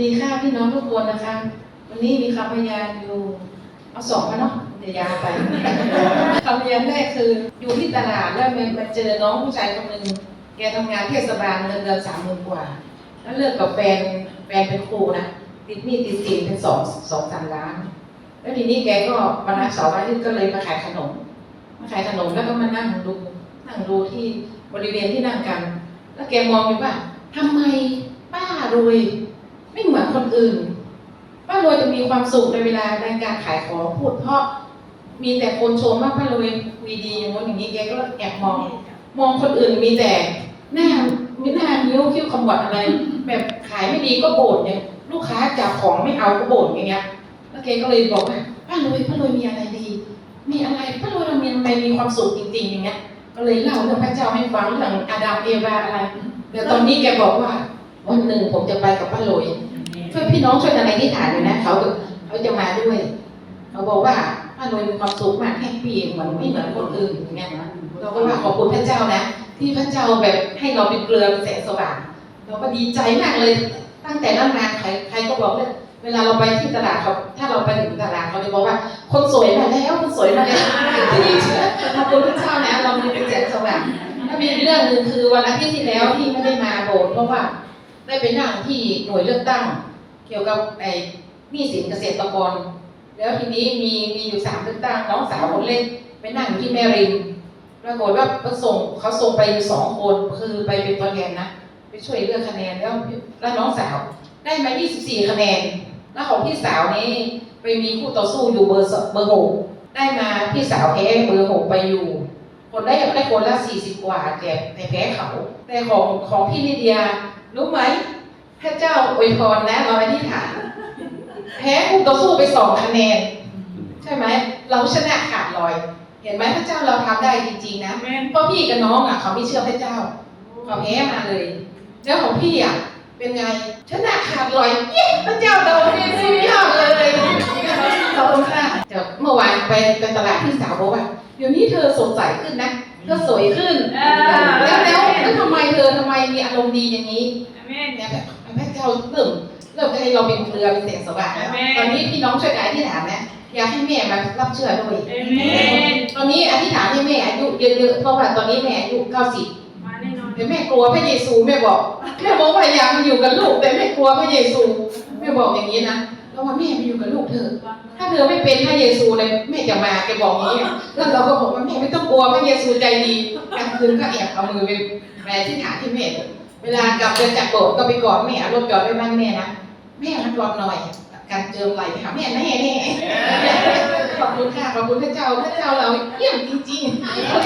ดีค่ะพี่น้องทุกคนนะคะ วันนี้มีคำพยานอยู่ เอาสองมาเนาะเดี๋ยวยาวไปคำพยานแรกคืออยู่ที่ตลาดแล้วมันมาเจอน้องผู้ชายคนหนึ่งแกทำงานเทศบาลเงินเดือนสามหมื่นกว่า แล้วเลิกกับแฟนแฟนเป็นครูนะติดหนี้ติดสินเป็นสองสองสามล้าน แล้วทีนี้แกก็วันอาเสาร์อาทิตย์ก็เลยมาขายขนม มาขายขนมแล้วก็มานั่งดูนั่งดูที่บริเวณที่นั่งกัน แล้วแกมองอยู่ว่าทำไมป้ารวย คนอื่นป้ารวยจะมีความสุขในเวลาในการขายของพูดเพราะมีแต่คนชมว่าป้ารวยคุยดีอย่างนู้นอย่างนี้แกก็แอบมอง มองคนอื่นมีแต่หน้ามีหน้านิ้วคิ้วขมวดอะไร แบบขายไม่ดีก็โบนเนี่ยลูกค้าจับของไม่เอาก็บ่นอย่างเงี้ยแล้วแกก็เลยบอกว่าป้ารวยป้ารวยมีอะไรดี มีอะไรป้ารวยเรามีทำไมมีความสุขจริงๆอย่างเงี้ย ก็เลยเล่าเรื่องพระเจ้าให้ฟังเรื่องอาดัมเอวาอะไรเดี๋ยวตอนนี้แกบอกว่า วันหนึ่งผมจะไปกับป้ารวย ช่วยพี่น้องช่วยกันในที่ฐานอยู่นะเขาเขาจะมาด้วยเขาบอกว่าป้ารวยมีความสุขมากแฮปปี้เหมือนไม่เหมือนคนอื่นอย่างเงี้ยนะเราก็ว่าขอบคุณพระเจ้านะ ที่พระเจ้าแบบให้เราเป็นเกลือเป็นแสงสว่างเราก็ดีใจมากเลยตั้งแต่นั้นมาใครใครก็บอกเลยเวลาเราไปที่ตลาดเขาถ้าเราไปถึงตลาดเขาจะบอกว่า คนสวยมาแล้วคนสวยมาแล้วที่เชื่อขอบคุณพระเจ้านะเรามีเป็นแสงสว่างถ้ามีเรื่องหนึ่งคือวันอาทิตย์ที่แล้วที่ไม่ได้มาโบสถ์เพราะว่าได้ไปนั่งที่หน่วยเลือกตั้ง เกี่ยวกับไอ้หนี้สินเกษตรกร แล้วทีนี้มีมีอยู่สามเลือกตั้งน้องสาวคนเล็กไปนั่งอยู่ที่แม่ริมปรากฏว่าเขาส่งเขาส่งไปอยู่สองคนคือไปเป็นตัวแทนนะไปช่วยเลือกคะแนนแล้วแล้วน้องสาว ได้มา 24 คะแนน แล้วของพี่สาวนี้ไปมีคู่ต่อสู้อยู่เบอร์เบอร์หกได้มาพี่สาวแพ้เบอร์หกไปอยู่ คนได้ได้คนละ40 กว่าแต่แต่แพ้เขา แต่ของของพี่ลิเดียรู้ไหม พระเจ้าอวยพรนะเราอธิษฐานแพ้คู่ต่อสู้ไปสองคะแนนใช่ไหมเราชนะขาดลอย เห็นไหมพระเจ้าเราทำได้จริงๆนะเพราะพี่กับน้องอะ เขาไม่เชื่อพระเจ้าเขาแพ้มาเลยแล้วของพี่อะเป็นไงชนะขาดลอยเย้พระเจ้าเราเนี่ยสุดยอดเลยขอบคุณค่ะเดี๋ยวเมื่อวานไปไปตลาดพี่สาวบอกว่าเดี๋ยวนี้เธอสดใสขึ้นนะเธอสวยขึ้นอ่าแล้วแล้ว แล้วทำไมเธอทำไมมีอารมณ์ดีอย่างนี้เนี่ยแบบพระเจ้าเริ่มเริ่มให้เราเป็นเกลือเป็นแสงสว่างแล้วอาเมนตอนนี้พี่น้องช่วยกันอธิษฐานนะอยากให้แม่มารับเชื่อด้วยตอนนี้อธิษฐานให้แม่อายุเยอะๆเพราะว่าตอนนี้แม่อายุเก้าสิบมาแน่นอนแต่แม่กลัวพระเยซูแม่บอกแม่บอกว่าอยากมาอยู่กับลูกแต่แม่กลัวพระเยซูแม่บอกอย่างนี้นะ แล้วว่าแม่มาอยู่กับลูกเธอ ถ้าเธอไม่เป็นพระเยซูเลยแม่จะมาแกบอกงนี้แล้วเราก็บอกว่าแม่ไม่ต้องกลัวพระเยซูใจดีกลางคืนก็แอบเอามือไปไปอธิษฐานที่แม่เวลากลับเดินจากโบสถ์ก็ไปกอดแม่รถจอดไว้บ้านแม่นะแม่มันกอดหน่อยการเจิมไหลไปหาแม่แน่แน่ขอบคุณค่ะขอบคุณพระเจ้าพระเจ้าเราเยี่ยมจริงๆ